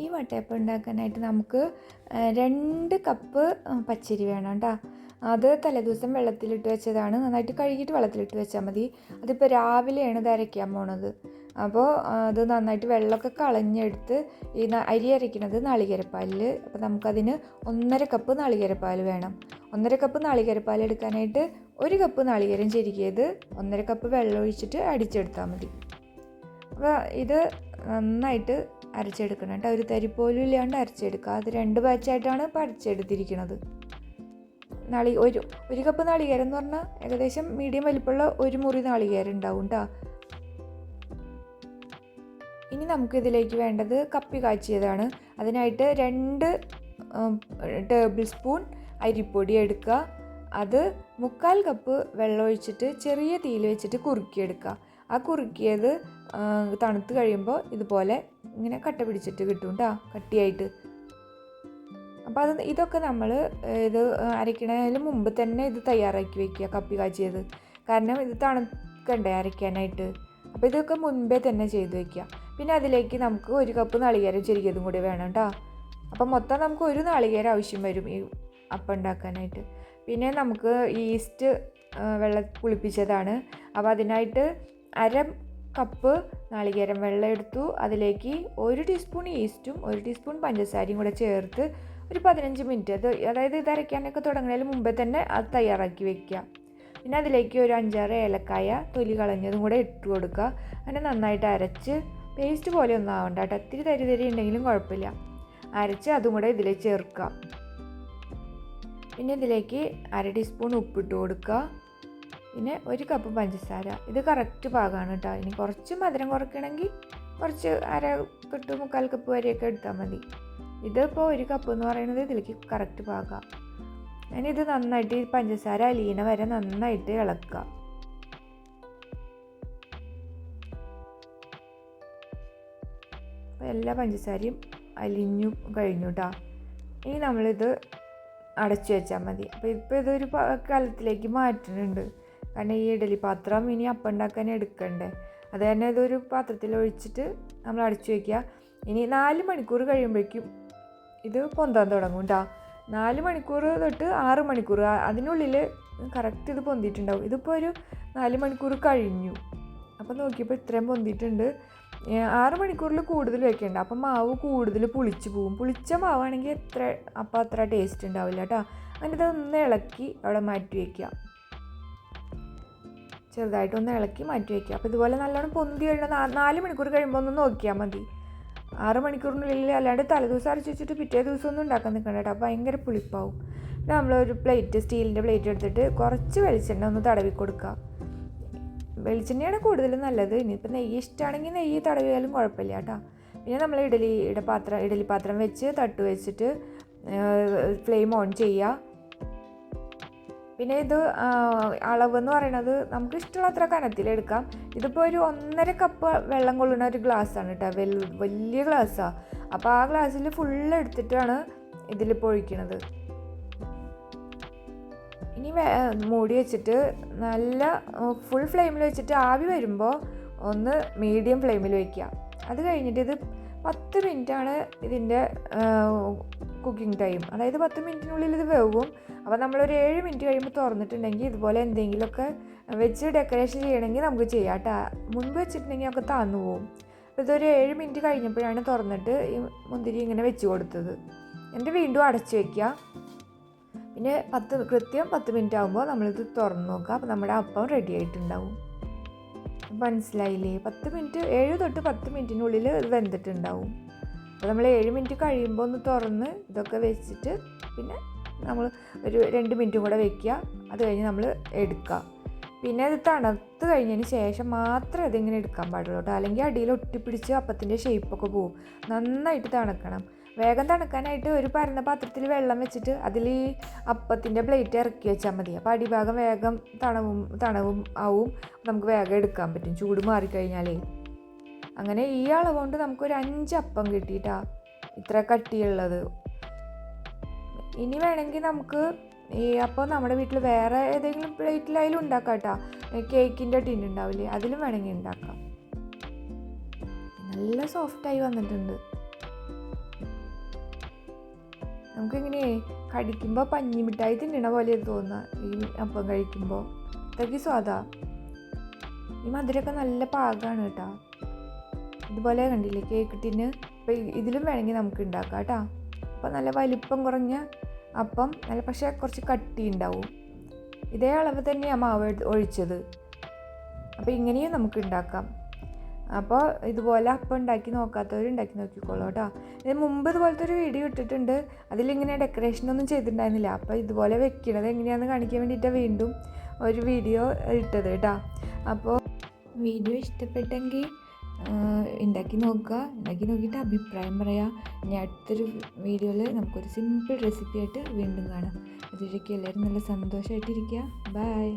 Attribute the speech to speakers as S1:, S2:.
S1: ഈ വട്ടയപ്പം ഉണ്ടാക്കാനായിട്ട് നമുക്ക് രണ്ട് കപ്പ് പച്ചരി വേണം കേട്ടോ അത് തലേദിവസം വെള്ളത്തിലിട്ട് വെച്ചതാണ്. നന്നായിട്ട് കഴുകിയിട്ട് വെള്ളത്തിലിട്ട് വെച്ചാൽ മതി. അതിപ്പോൾ രാവിലെയാണ് ഇത് അരയ്ക്കാൻ പോണത്. അപ്പോൾ അത് നന്നായിട്ട് വെള്ളമൊക്കെ കളഞ്ഞെടുത്ത് ഈ അരി അരയ്ക്കുന്നത് നാളികേരപ്പാലിൽ അപ്പോൾ നമുക്കതിന് ഒന്നര കപ്പ് നാളികേരപ്പാൽ വേണം. ഒന്നര കപ്പ് നാളികേരപ്പാൽ എടുക്കാനായിട്ട് ഒരു കപ്പ് നാളികേരം ചെരുകിയത് ഒന്നര കപ്പ് വെള്ളം ഒഴിച്ചിട്ട് അടിച്ചെടുത്താൽ മതി. അപ്പോൾ ഇത് നന്നായിട്ട് അരച്ചെടുക്കണം കേട്ടോ. ഒരു തരി പോലും ഇല്ലാണ്ട് അരച്ചെടുക്കുക. അത് രണ്ട് ബാച്ചായിട്ടാണ് ഇപ്പോൾ അരച്ചെടുത്തിരിക്കുന്നത് നാളി ഒരു ഒരു കപ്പ് നാളികേരം എന്ന് പറഞ്ഞാൽ ഏകദേശം മീഡിയം വലിപ്പമുള്ള ഒരു മുറി നാളികേരം ഉണ്ടാവും കേട്ടോ. ഇനി നമുക്കിതിലേക്ക് വേണ്ടത് കപ്പി കാച്ചിയതാണ്. അതിനായിട്ട് രണ്ട് ടേബിൾ സ്പൂൺ അരിപ്പൊടി എടുക്കുക. അത് മുക്കാൽ കപ്പ് വെള്ളം ഒഴിച്ചിട്ട് ചെറിയ തീയിൽ വെച്ചിട്ട് കുറുക്കിയെടുക്കുക. ആ കുറുക്കിയത് തണുത്ത് കഴിയുമ്പോൾ ഇതുപോലെ ഇങ്ങനെ കട്ട പിടിച്ചിട്ട് കിട്ടും കേട്ടോ കട്ടിയായിട്ട്. അപ്പോൾ അത് ഇതൊക്കെ നമ്മൾ ഇത് അരയ്ക്കണതിന് മുമ്പ് തന്നെ ഇത് തയ്യാറാക്കി വെക്കുക കപ്പി കാച്ചിയത്. കാരണം ഇത് തണുക്കണ്ടേ അരയ്ക്കാനായിട്ട്. അപ്പോൾ ഇതൊക്കെ മുൻപേ തന്നെ ചെയ്ത് വെക്കുക. പിന്നെ അതിലേക്ക് നമുക്ക് ഒരു കപ്പ് നാളികേരം ചെരിക്കതും കൂടി വേണം കേട്ടോ അപ്പോൾ മൊത്തം നമുക്ക് ഒരു നാളികേരം ആവശ്യം വരും ഈ അപ്പം ഉണ്ടാക്കാനായിട്ട്. പിന്നെ നമുക്ക് ഈസ്റ്റ് വെള്ളം പുളിപ്പിച്ചതാണ്. അപ്പോൾ അതിനായിട്ട് അര കപ്പ് നാളികേരം വെള്ളം എടുത്തു. അതിലേക്ക് ഒരു ടീസ്പൂൺ ഈസ്റ്റും ഒരു ടീസ്പൂൺ പഞ്ചസാരയും കൂടെ ചേർത്ത് ഒരു പതിനഞ്ച് മിനിറ്റ് അത് അതായത് ഇത് അരയ്ക്കാനൊക്കെ തുടങ്ങുന്നതിന് മുമ്പേ തന്നെ അത് തയ്യാറാക്കി വെക്കുക. പിന്നെ അതിലേക്ക് ഒരു അഞ്ചാറ് ഏലക്കായ തൊലി കളഞ്ഞതും കൂടെ ഇട്ട് കൊടുക്കുക. അങ്ങനെ നന്നായിട്ട് അരച്ച് പേസ്റ്റ് പോലെ ഒന്നും ആവണ്ട കേട്ടോ. ഇത്തിരി തരി തരി ഉണ്ടെങ്കിലും കുഴപ്പമില്ല. അരച്ച് അതും കൂടെ ഇതിലേക്ക് ചേർക്കുക. പിന്നെ ഇതിലേക്ക് അര ടീസ്പൂൺ ഉപ്പിട്ട് കൊടുക്കുക. പിന്നെ ഒരു കപ്പ് പഞ്ചസാര. ഇത് കറക്റ്റ് പാകമാണ് കേട്ടോ ഇനി കുറച്ച് മധുരം കുറയ്ക്കണമെങ്കിൽ കുറച്ച് അര തൊട്ട് മുക്കാൽ കപ്പ് വരെയൊക്കെ എടുത്താൽ മതി. ഇതിപ്പോൾ ഒരു കപ്പ് എന്ന് പറയുന്നത് ഇതിലേക്ക് കറക്റ്റ് പാകാം. ഞാനിത് നന്നായിട്ട് പഞ്ചസാര അലീന വരെ നന്നായിട്ട് ഇളക്കുക. അപ്പോൾ എല്ലാ പഞ്ചസാരയും അലിഞ്ഞു കഴിഞ്ഞു കേട്ടോ ഇനി നമ്മളിത് അടച്ചു വെച്ചാൽ മതി. അപ്പോൾ ഇപ്പോൾ ഇതൊരു കലത്തിലേക്ക് മാറ്റുന്നുണ്ട്. കാരണം ഈ ഇഡലി പാത്രം ഇനി അപ്പം ഉണ്ടാക്കാൻ എടുക്കണ്ടേ. അത് തന്നെ ഇതൊരു പാത്രത്തിൽ ഒഴിച്ചിട്ട് നമ്മൾ അടിച്ചു വയ്ക്കുക ഇനി നാല് മണിക്കൂർ കഴിയുമ്പോഴേക്കും ഇത് പൊന്താൻ തുടങ്ങും കേട്ടോ നാല് മണിക്കൂർ തൊട്ട് ആറ് മണിക്കൂർ അതിനുള്ളിൽ കറക്റ്റ് ഇത് പൊന്തിയിട്ടുണ്ടാവും. ഇതിപ്പോൾ ഒരു നാല് മണിക്കൂർ കഴിഞ്ഞു. അപ്പോൾ നോക്കിയപ്പോൾ ഇത്രയും പൊന്തിയിട്ടുണ്ട്. ആറ് മണിക്കൂറിൽ കൂടുതൽ വയ്ക്കേണ്ട അപ്പം മാവ് കൂടുതൽ പുളിച്ച് പോവും. പുളിച്ച മാവാണെങ്കിൽ എത്ര അപ്പം അത്ര ടേസ്റ്റ് ഉണ്ടാവില്ല കേട്ടോ അങ്ങനെ ഇതൊന്ന് ഇളക്കി അവിടെ മാറ്റി വയ്ക്കുക ചെറുതായിട്ടൊന്ന് ഇളക്കി മാറ്റി വയ്ക്കുക. അപ്പോൾ ഇതുപോലെ നല്ലോണം പൊന്തി കഴിഞ്ഞാൽ നാല് മണിക്കൂർ കഴിയുമ്പോൾ ഒന്ന് നോക്കിയാൽ മതി. ആറ് മണിക്കൂറിനുള്ളിൽ അല്ലാണ്ട് തലേദിവസം അരച്ച് വെച്ചിട്ട് പിറ്റേ ദിവസം ഒന്നും ഉണ്ടാക്കാൻ നിൽക്കണ്ട കേട്ടോ. അപ്പോൾ ഭയങ്കര പുളിപ്പാവും. പിന്നെ നമ്മളൊരു പ്ലേറ്റ് സ്റ്റീലിന്റെ പ്ലേറ്റ് എടുത്തിട്ട് കുറച്ച് വെളിച്ചെണ്ണ ഒന്ന് തടവി കൊടുക്കുക. വെളിച്ചെണ്ണയാണ് കൂടുതലും നല്ലത്. ഇനിയിപ്പോൾ നെയ്യ് ഇഷ്ടമാണെങ്കിൽ നെയ്യ് തടവിയാലും കുഴപ്പമില്ല കേട്ടോ. പിന്നെ നമ്മൾ ഇഡലിയുടെ പാത്രം ഇഡലി പാത്രം വെച്ച് തട്ട് വെച്ചിട്ട് ഫ്ലെയിം ഓൺ ചെയ്യുക. പിന്നെ ഇത് അളവ് എന്ന് പറയുന്നത് നമുക്ക് ഇഷ്ടമുള്ള അത്ര കനത്തിലെടുക്കാം ഇതിപ്പോൾ ഒരു ഒന്നര കപ്പ് വെള്ളം കൊള്ളുന്ന ഒരു ഗ്ലാസ്സാണ് കേട്ടോ വൽ വലിയ ഗ്ലാസ്സാണ് അപ്പോൾ ആ ഗ്ലാസ്സിൽ ഫുള്ള് എടുത്തിട്ടാണ് ഇതിലിപ്പോൾ ഒഴിക്കണത് ഇനി മൂടി വെച്ചിട്ട് നല്ല ഫുൾ ഫ്ലെയിമിൽ വെച്ചിട്ട് ആവി വരുമ്പോൾ ഒന്ന് മീഡിയം ഫ്ലെയിമിൽ വയ്ക്കുക അത് കഴിഞ്ഞിട്ട് ഇത് പത്ത് മിനിറ്റാണ് ഇതിന്റെ കുക്കിംഗ് ടൈം അതായത് പത്ത് മിനിറ്റിനുള്ളിൽ ഇത് വേവും. അപ്പോൾ നമ്മളൊരു ഏഴ് മിനിറ്റ് കഴിയുമ്പോൾ തുറന്നിട്ടുണ്ടെങ്കിൽ ഇതുപോലെ എന്തെങ്കിലുമൊക്കെ വെച്ച് ഡെക്കറേഷൻ ചെയ്യണമെങ്കിൽ നമുക്ക് ചെയ്യാം. കേട്ടോ മുൻപ് വെച്ചിട്ടുണ്ടെങ്കിൽ ഒക്കെ താന്നു പോവും. അപ്പോൾ ഇതൊരു ഏഴ് മിനിറ്റ് കഴിഞ്ഞപ്പോഴാണ് തുറന്നിട്ട് ഈ മുന്തിരി ഇങ്ങനെ വെച്ച് കൊടുത്തത്. എന്നിട്ട് വീണ്ടും അടച്ചു വയ്ക്കുക പിന്നെ പത്ത് കൃത്യം പത്ത് മിനിറ്റ് ആകുമ്പോൾ നമ്മളിത് തുറന്ന് നോക്കുക. അപ്പോൾ നമ്മുടെ അപ്പം റെഡി ആയിട്ടുണ്ടാവും. മനസ്സിലായില്ലേ? പത്ത് മിനിറ്റ് ഏഴ് തൊട്ട് പത്ത് മിനിറ്റിനുള്ളിൽ ഇത് വെന്തിട്ടുണ്ടാവും. അപ്പോൾ നമ്മൾ ഏഴ് മിനിറ്റ് കഴിയുമ്പോൾ ഒന്ന് തുറന്ന് ഇതൊക്കെ വെച്ചിട്ട് പിന്നെ നമ്മൾ ഒരു രണ്ട് മിനിറ്റും കൂടെ വെക്കുക. അത് കഴിഞ്ഞ് നമ്മൾ എടുക്കുക. പിന്നെ അത് തണുത്ത് കഴിഞ്ഞതിന് ശേഷം മാത്രമേ അതിങ്ങനെ എടുക്കാൻ പാടുള്ളൂ കേട്ടോ. അല്ലെങ്കിൽ അടിയിൽ ഒട്ടിപ്പിടിച്ച് അപ്പത്തിന്റെ ഷേപ്പൊക്കെ പോവും. നന്നായിട്ട് തണുക്കണം. വേഗം തണുക്കാനായിട്ട് ഒരു പരന്ന പാത്രത്തിൽ വെള്ളം വെച്ചിട്ട് അതിൽ ഈ അപ്പത്തിന്റെ പ്ലേറ്റ് ഇറക്കി വെച്ചാൽ മതി. അപ്പോൾ അടിഭാഗം വേഗം തണവും തണവും ആവും. നമുക്ക് വേഗം എടുക്കാൻ പറ്റും. ചൂട് മാറിക്കഴിഞ്ഞാലേ. അങ്ങനെ ഈ അളവ് കൊണ്ട് നമുക്കൊരു അഞ്ച് അപ്പം കിട്ടിയിട്ടാ ഇത്ര കട്ടിയുള്ളത്. ഇനി വേണമെങ്കിൽ നമുക്ക് ഈ അപ്പം നമ്മുടെ വീട്ടിൽ വേറെ ഏതെങ്കിലും പ്ലേറ്റിലായാലും ഉണ്ടാക്കാം കേട്ടോ കേക്കിന്റെ ടിൻ ഉണ്ടാവില്ലേ? അതിലും വേണമെങ്കിൽ ഉണ്ടാക്കാം. നല്ല സോഫ്റ്റായി വന്നിട്ടുണ്ട്. നമുക്കിങ്ങനെ കടിക്കുമ്പോൾ പഞ്ഞി മിഠായി തിന്നണ പോലെ തോന്നുക ഈ അപ്പം കഴിക്കുമ്പോൾ അത്രയ്ക്ക് സ്വാദാ. ഈ മധുരമൊക്കെ നല്ല പാകമാണ് കേട്ടോ. ഇതുപോലെ കണ്ടില്ലേ കേക്ക് ടിന്ന് അപ്പോൾ ഇതിലും വേണമെങ്കിൽ നമുക്ക് ഉണ്ടാക്കാം കേട്ടോ. അപ്പോൾ നല്ല വലിപ്പം കുറഞ്ഞ അപ്പം നല്ല പക്ഷേ കുറച്ച് കട്ടി ഉണ്ടാവും. ഇതേ അളവ് തന്നെയാണ് മാവ് ഒഴിച്ചത്. അപ്പോൾ ഇങ്ങനെയും നമുക്ക് ഉണ്ടാക്കാം. അപ്പോൾ ഇതുപോലെ അപ്പം ഉണ്ടാക്കി നോക്കാത്തവർ ഉണ്ടാക്കി നോക്കിക്കോളൂ കേട്ടോ. ഇതിന് മുമ്പ് ഇതുപോലത്തെ ഒരു വീഡിയോ ഇട്ടിട്ടുണ്ട്. അതിലിങ്ങനെ ഡെക്കറേഷൻ ഒന്നും ചെയ്തിട്ടുണ്ടായിരുന്നില്ല. അപ്പോൾ ഇതുപോലെ വെക്കണത് എങ്ങനെയാണെന്ന് കാണിക്കാൻ വേണ്ടിയിട്ടാണ് വീണ്ടും ഒരു വീഡിയോ ഇട്ടത് കേട്ടോ. അപ്പോൾ വീഡിയോ ഇഷ്ടപ്പെട്ടെങ്കിൽ ഉണ്ടാക്കി നോക്കുക. ഉണ്ടാക്കി നോക്കിയിട്ട് അഭിപ്രായം പറയാം. ഇനി അടുത്തൊരു വീഡിയോയിൽ നമുക്കൊരു സിമ്പിൾ റെസിപ്പി ആയിട്ട് വീണ്ടും കാണാം. അതിലേക്ക് എല്ലാവരും നല്ല സന്തോഷമായിട്ടിരിക്കുക ബൈ